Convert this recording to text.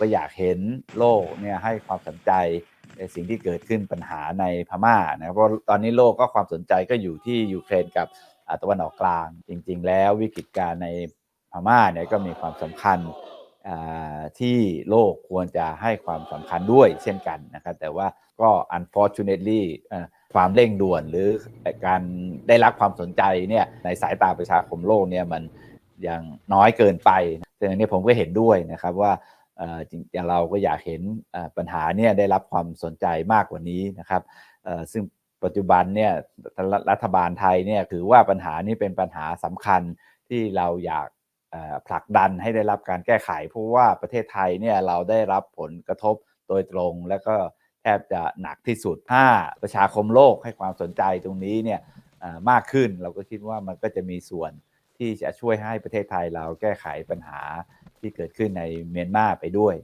ก็อยากเห็นโลกเนี่ยให้ความสนใจในสิ่งที่เกิดขึ้นปัญหาในพม่านะเพราะตอนนี้โลกก็ความสนใจก็อยู่ที่ยูเครนกับตะวันออกกลาง จริง ๆ แล้ววิกฤตการในพม่าเนี่ยก็มีความสำคัญอ่าที่โลกควรจะให้ความสำคัญด้วยเช่นกันนะครับแต่ว่าก็ unfortunately ความเร่งด่วนหรือการได้รับความสนใจเนี่ยในสายตาประชาคมโลกเนี่ยมันยังน้อยเกินไปดังนั้นนี่ยผมก็เห็นด้วยนะครับว่า อย่างเราก็อยากเห็นปัญหาเนี่ยได้รับความสนใจมากกว่านี้นะครับซึ่งปัจจุบันเนี่ยรัฐบาลไทยเนี่ยถือว่าปัญหานี้เป็นปัญหาสำคัญที่เราอยากผลักดันให้ได้รับการแก้ไข เพราะว่าประเทศไทยเนี่ยเราได้รับผลกระทบโดยตรง และก็แทบจะหนักที่สุดถ้าประชาคมโลกให้ความสนใจตรงนี้เนี่ยมากขึ้นเราก็คิดว่ามันก็จะมีส่วน ที่จะช่วยให้ประเทศไทยเราแก้ไขปัญหาที่เกิดขึ้นในเมียนมาไปด้วย